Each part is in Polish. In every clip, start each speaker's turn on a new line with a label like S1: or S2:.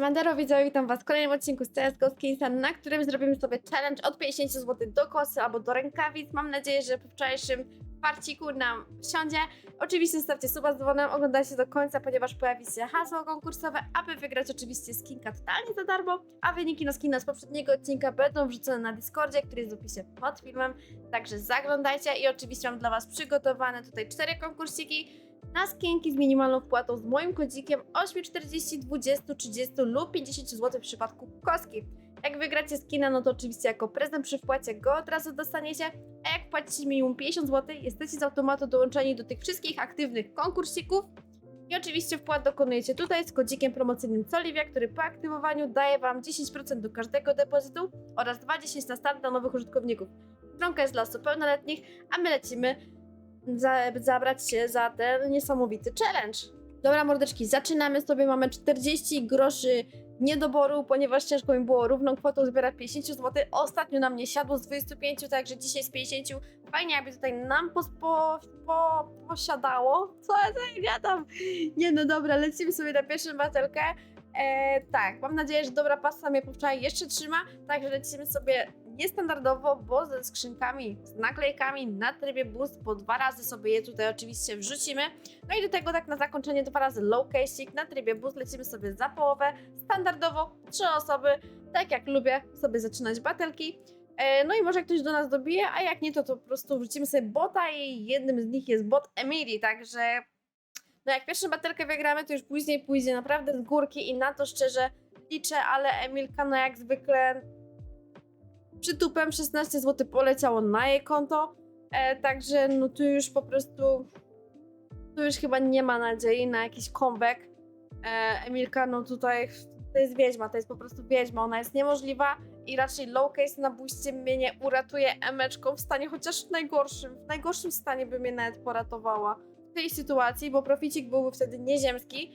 S1: Siemandero widzowie, witam was w kolejnym odcinku z CSGO Skinsa, na którym zrobimy sobie challenge od 50 zł do kosy albo do rękawic. Mam nadzieję, że po wczorajszym farciku nam wsiądzie. Oczywiście zostawcie suba z dzwonem, oglądajcie do końca, ponieważ pojawi się hasło konkursowe, aby wygrać oczywiście skinka totalnie za darmo, a wyniki na skina z poprzedniego odcinka będą wrzucone na Discordzie, który jest w opisie pod filmem, także zaglądajcie i oczywiście mam dla was przygotowane tutaj cztery konkursiki na skinki z minimalną wpłatą z moim kodzikiem 8,40, 20, 30 lub 50 zł w przypadku koski. Jak wygracie skina, no to oczywiście jako prezent przy wpłacie go od razu dostaniecie, a jak płacicie minimum 50 zł, jesteście z automatu dołączeni do tych wszystkich aktywnych konkursików. I oczywiście wpłat dokonujecie tutaj z kodzikiem promocyjnym Soliwia, który po aktywowaniu daje Wam 10% do każdego depozytu oraz 20 na start dla nowych użytkowników. Stronka jest dla osób pełnoletnich, a my lecimy za, zabrać się za ten niesamowity challenge. Dobra, mordeczki, zaczynamy sobie. Mamy 40 groszy niedoboru, ponieważ ciężko mi było równą kwotą zbierać 50 zł. Ostatnio nam nie siadło z 25, także dzisiaj z 50. Fajnie, jakby tutaj nam pos, po, po, posiadało. Co ja tutaj? Nie, no dobra, lecimy sobie na pierwszą batelkę. E, tak, mam nadzieję, że dobra pasta mnie po wczoraj jeszcze trzyma, także lecimy sobie niestandardowo, bo ze skrzynkami, z naklejkami na trybie boost, po dwa razy sobie je tutaj oczywiście wrzucimy. No i do tego tak na zakończenie dwa razy low case'ik na trybie boost lecimy sobie za połowę, standardowo, trzy osoby, tak jak lubię sobie zaczynać batelki. E, No i może ktoś do nas dobije, a jak nie, to, to po prostu wrzucimy sobie bota i jednym z nich jest bot Emily, także no jak pierwszą batelkę wygramy, to już później pójdzie naprawdę z górki i na to szczerze liczę, ale Emilka no jak zwykle przytupem 16 zł poleciało na jej konto, e, także no tu już po prostu tu już chyba nie ma nadziei na jakiś comeback. E, Emilka no tutaj to jest wiedźma, to jest po prostu wiedźma, ona jest niemożliwa i raczej low case na buście mnie nie uratuje emeczką w stanie chociaż w najgorszym, w najgorszym stanie by mnie nawet poratowała tej sytuacji, bo proficik byłby wtedy nieziemski,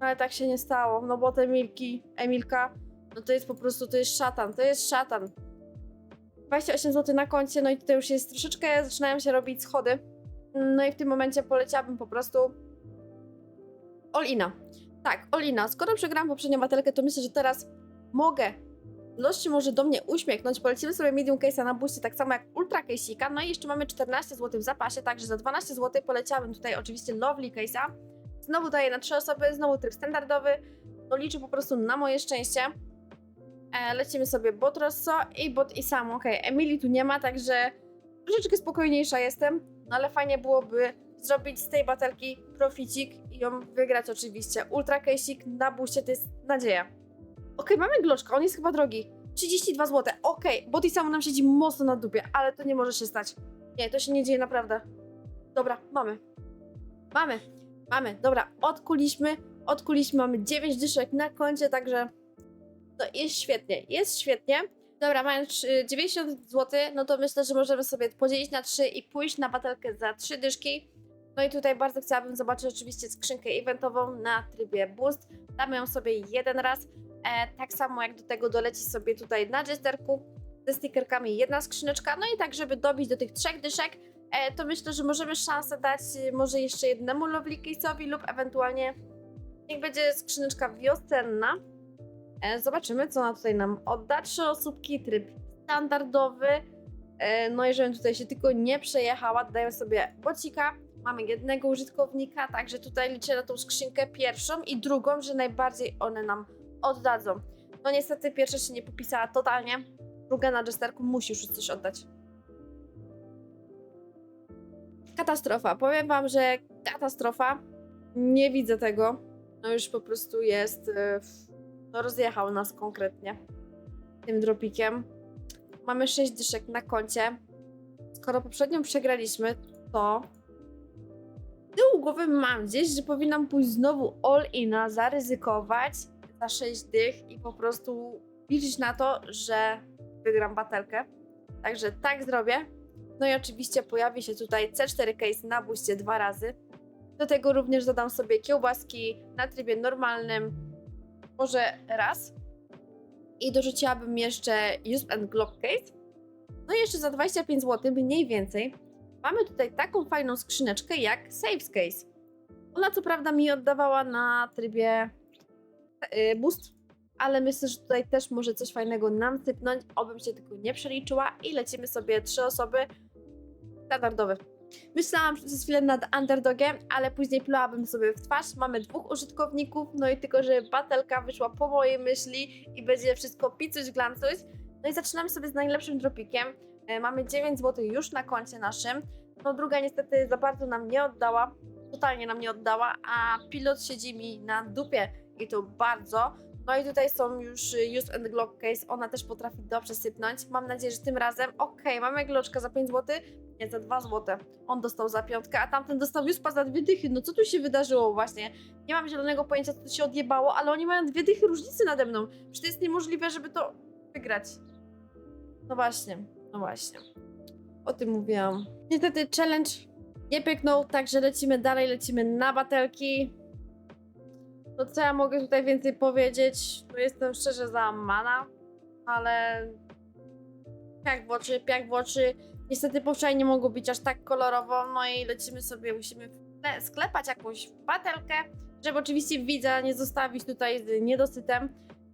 S1: ale tak się nie stało, no bo te Emilki, Emilka, no to jest po prostu, to jest szatan, to jest szatan. 28 zł na koncie, no i tutaj już jest troszeczkę, zaczynają się robić schody. No i w tym momencie poleciałabym po prostu Olina. Tak, Olina. Skoro przegrałam poprzednią batelkę, to myślę, że teraz mogę się może do mnie uśmiechnąć. Polecimy sobie medium case'a na buście, tak samo jak ultra case'ika. No i jeszcze mamy 14 zł w zapasie, także za 12 zł poleciałabym tutaj oczywiście lovely case'a. Znowu daję na 3 osoby, znowu tryb standardowy. No liczę po prostu na moje szczęście. E, lecimy sobie bot Rosso i bot Isamu. Okej, Emily tu nie ma, także troszeczkę spokojniejsza jestem, no ale fajnie byłoby zrobić z tej batelki proficik i ją wygrać oczywiście. Ultra case'ik na buście to jest nadzieja. Okej, mamy gloczka, on jest chyba drogi. 32 zł, okej, bot Isamu nam siedzi mocno na dupie, ale to nie może się stać. Nie, to się nie dzieje naprawdę. Dobra, mamy. Mamy, mamy, dobra, odkuliśmy, odkuliśmy, mamy 9 dyszek na koncie, także no jest świetnie, jest świetnie. Dobra, mając y, 90 zł, no to myślę, że możemy sobie podzielić na 3 i pójść na batelkę za 3 dyszki. No i tutaj bardzo chciałabym zobaczyć oczywiście skrzynkę eventową na trybie boost. Damy ją sobie jeden raz. E, tak samo jak do tego doleci sobie tutaj na jesterku ze stickerkami jedna skrzyneczka. No i tak, żeby dobić do tych trzech dyszek, e, to myślę, że możemy szansę dać y, może jeszcze jednemu lovely case'owi lub ewentualnie niech będzie skrzyneczka wiosenna. E, Zobaczymy, co ona tutaj nam odda. Trzy osóbki, tryb standardowy. E, No i żebym tutaj się tylko nie przejechała, dodaję sobie bocika. Mamy jednego użytkownika, także tutaj liczę na tą skrzynkę pierwszą i drugą, że najbardziej one nam oddadzą. No niestety pierwsza się nie popisała totalnie. Druga na jesterku musi już coś oddać. Katastrofa. Powiem wam, że katastrofa. Nie widzę tego. No już po prostu jest... e, no rozjechał nas konkretnie tym dropikiem. Mamy 6 dyszek na koncie. Skoro poprzednią przegraliśmy, to tyłu głowy mam gdzieś, że powinnam pójść znowu all-ina, zaryzykować za 6 dych i po prostu liczyć na to, że wygram batelkę. Także tak zrobię. No i oczywiście pojawi się tutaj C4 case na buście dwa razy. Do tego również dodam sobie kiełbaski na trybie normalnym, może raz. I dorzuciłabym jeszcze Use and Glock Case. No i jeszcze za 25 zł, mniej więcej, mamy tutaj taką fajną skrzyneczkę jak Saves Case. Ona co prawda mi oddawała na trybie boost, ale myślę, że tutaj też może coś fajnego nam sypnąć, obym się tylko nie przeliczyła i lecimy sobie trzy osoby standardowy. Myślałam przez chwilę nad underdogiem, ale później plałabym sobie w twarz. Mamy dwóch użytkowników, no i tylko, że batelka wyszła po mojej myśli i będzie wszystko picuś glancuś. No i zaczynamy sobie z najlepszym dropikiem. E, Mamy 9 zł już na koncie naszym. No druga niestety za bardzo nam nie oddała, totalnie nam nie oddała, a pilot siedzi mi na dupie i to bardzo. No i tutaj są już y, Use and Glock Case, ona też potrafi dobrze sypnąć. Mam nadzieję, że tym razem, okej, mamy gloczka za 5 zł, nie za 2 zł. On dostał za piątkę, a tamten dostał Juspa za dwie dychy. No co tu się wydarzyło właśnie? Nie mam zielonego pojęcia, co tu się odjebało, ale oni mają dwie dychy różnicy nade mną. Przecież to jest niemożliwe, żeby to wygrać. No właśnie, no właśnie. O tym mówiłam. Niestety challenge nie pyknął, także lecimy dalej, lecimy na batelki. No co ja mogę tutaj więcej powiedzieć? No jestem szczerze załamana, ale piach w oczy, piach w oczy. Niestety po wczoraj nie mogło być aż tak kolorowo, no i lecimy sobie, musimy sklepać jakąś batelkę, żeby oczywiście widza nie zostawić tutaj z niedosytem.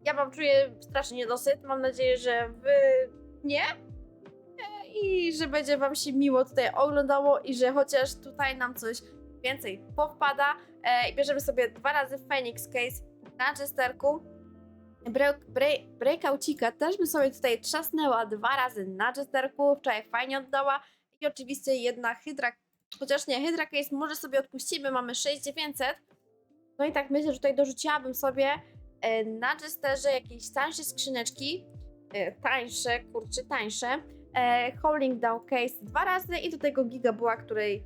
S1: Ja wam czuję strasznie niedosyt, mam nadzieję, że wy nie i że będzie wam się miło tutaj oglądało i że chociaż tutaj nam coś więcej powpada e, i bierzemy sobie dwa razy Phoenix Case na Jesterku. Break, break, breakoucika też by sobie tutaj trzasnęła dwa razy na Jesterku, wczoraj fajnie oddała. I oczywiście jedna Hydra, chociaż nie, Hydra Case może sobie odpuścimy, mamy 6900 no i tak myślę, że tutaj dorzuciłabym sobie e, na Jesterze jakieś tańsze skrzyneczki, e, tańsze, kurczę, tańsze, Holding Down Case dwa razy i do tego Giga była, której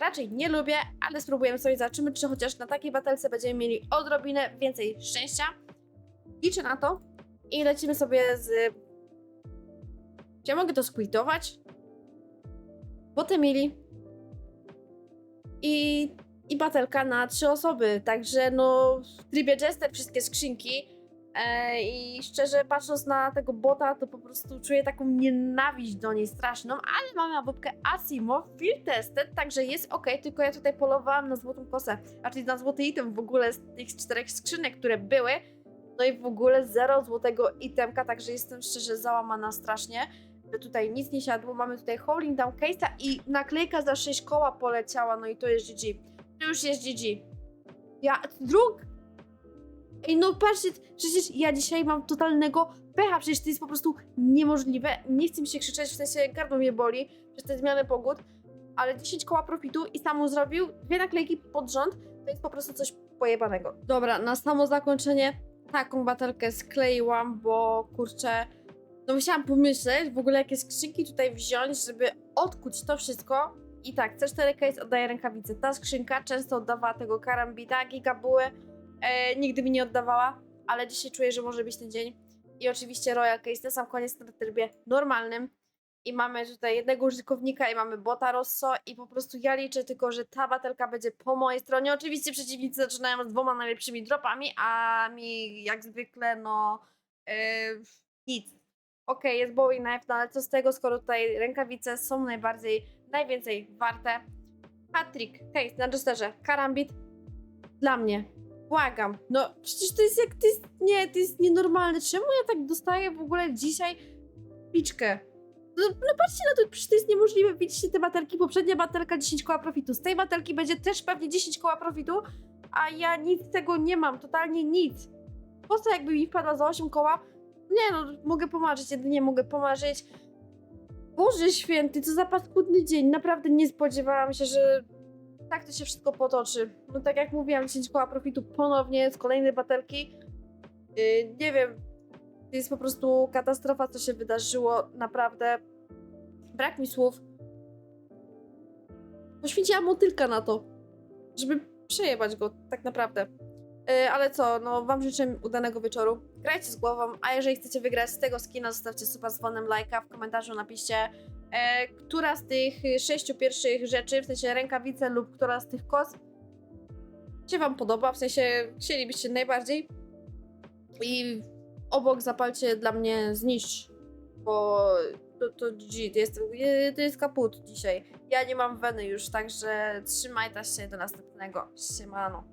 S1: raczej nie lubię, ale spróbujemy sobie, zobaczymy, czy chociaż na takiej batelce będziemy mieli odrobinę więcej szczęścia. Liczę na to i lecimy sobie z... Czy ja mogę to squitować? Potem mieli i, i batelka na trzy osoby, także no w trybie Jester wszystkie skrzynki I szczerze patrząc na tego bota, to po prostu czuję taką nienawiść do niej straszną, ale mamy awupkę Asimo Field Tested, także jest ok, tylko ja tutaj polowałam na złotą kosę, czyli na złoty item w ogóle z tych czterech skrzynek, które były, no i w ogóle zero złotego itemka, także jestem szczerze załamana strasznie, że tutaj nic nie siadło, mamy tutaj Holding Down Case'a i naklejka za 6 koła poleciała, no i to jest GG, to już jest GG. Ja, drug, Ej, no patrzcie, przecież ja dzisiaj mam totalnego pecha, przecież to jest po prostu niemożliwe. Nie chcę mi się krzyczeć, w sensie gardło mnie boli przez te zmiany pogód, ale 10 koła profitu i sam mu zrobił dwie naklejki pod rząd, to jest po prostu coś pojebanego. Dobra, na samo zakończenie taką batelkę skleiłam, bo kurczę, no musiałam pomyśleć w ogóle jakie skrzynki tutaj wziąć, żeby odkuć to wszystko. I tak, C4 case oddaje rękawice. Ta skrzynka często oddawała tego karambita, gigabuły, e, nigdy mi nie oddawała, ale dzisiaj czuję, że może być ten dzień. I oczywiście Royal Case na sam koniec na trybie normalnym. I mamy tutaj jednego użytkownika i mamy bota Rosso i po prostu ja liczę tylko, że ta batelka będzie po mojej stronie. Oczywiście przeciwnicy zaczynają z dwoma najlepszymi dropami, a mi jak zwykle no yy, nic. Okej, jest Bowie Knife, no ale co z tego, skoro tutaj rękawice są najbardziej, najwięcej warte. Patrick, case na Jesterze, karambit dla mnie. Błagam. No przecież to jest jak, to jest, nie, to jest nienormalne. Czemu ja tak dostaję w ogóle dzisiaj piczkę? No, no patrzcie na to, przecież to jest niemożliwe. Widzicie te baterki? Poprzednia baterka 10 koła profitu. Z tej baterki będzie też pewnie 10 koła profitu, a ja nic z tego nie mam, totalnie nic. Po co jakby mi wpadła za 8 koła? Nie no, mogę pomarzyć, jedynie mogę pomarzyć. Boże święty, co za paskudny dzień. Naprawdę nie spodziewałam się, że tak to się wszystko potoczy. No tak jak mówiłam, 10 koła profitu ponownie z kolejnej baterki. Yy, nie wiem, to jest po prostu katastrofa, co się wydarzyło. Naprawdę brak mi słów. Poświęciłam motylka na to, żeby przejebać go, tak naprawdę. Yy, ale co, no wam życzę udanego wieczoru. Grajcie z głową, a jeżeli chcecie wygrać z tego skina, zostawcie suba z dzwonem, lajka, w komentarzu napiszcie, e, która z tych sześciu pierwszych rzeczy, w sensie rękawice lub która z tych kos się wam podoba, w sensie chcielibyście najbardziej. I obok zapalcie dla mnie zniszcz, bo to, to to jest, to jest kaput dzisiaj. Ja nie mam weny już, także trzymajcie się do następnego. Siemano.